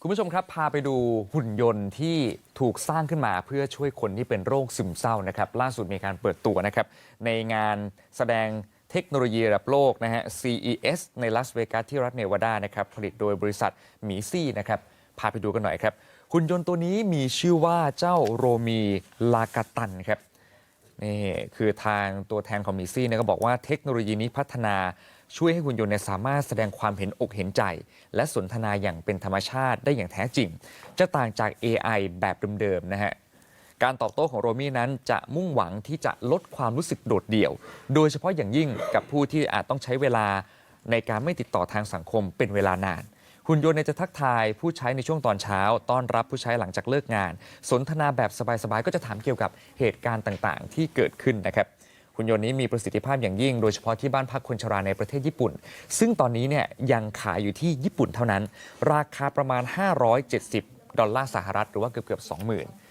คุณผู้ชมครับ พาไปดูหุ่นยนต์ที่ถูกสร้างขึ้นมาเพื่อช่วยคนที่เป็นโรคซึมเศร้านะครับ ล่าสุดมีการเปิดตัวนะครับ ในงานแสดงเทคโนโลยีระดับโลกนะฮะ CES ในลาสเวกัสที่รัฐเนวาดานะครับ ผลิตโดยบริษัทหมีซี่นะครับ พาไปดูกันหน่อยครับหุ่นยนต์ตัวนี้มีชื่อว่าเจ้าโรมีลากาตันครับ นี่คือทางตัวแทนของมิซี่เนี่ยก็บอกว่าเทคโนโลยีนี้พัฒนาช่วยให้หุ่นยนต์เนี่ยสามารถแสดงความเห็นอกเห็นใจ และสนทนาอย่างเป็นธรรมชาติได้อย่างแท้จริง จะต่างจาก AI แบบเดิมๆนะฮะการตอบโต้ของโรมี่นั้นจะมุ่งหวังที่จะลดความรู้สึกโดดเดี่ยว โดยเฉพาะอย่างยิ่งกับผู้ที่อาจต้องใช้เวลาในการไม่ติดต่อทางสังคมเป็นเวลานาน หุ่นยนต์เนี่ยจะทักทายผู้ใช้ในช่วงตอนเช้า ต้อนรับผู้ใช้หลังจากเลิกงาน สนทนาแบบสบายๆ ก็จะถามเกี่ยวกับเหตุการณ์ต่างๆ ที่เกิดขึ้นนะครับหุ่นยนต์นี้มีประสิทธิภาพอย่างยิ่ง โดยเฉพาะที่บ้านพักคนชราในประเทศญี่ปุ่น ซึ่งตอนนี้เนี่ยยังขายอยู่ที่ญี่ปุ่นเท่านั้น ราคาประมาณ 570 ดอลลาร์สหรัฐ หรือว่าเกือบๆ20,000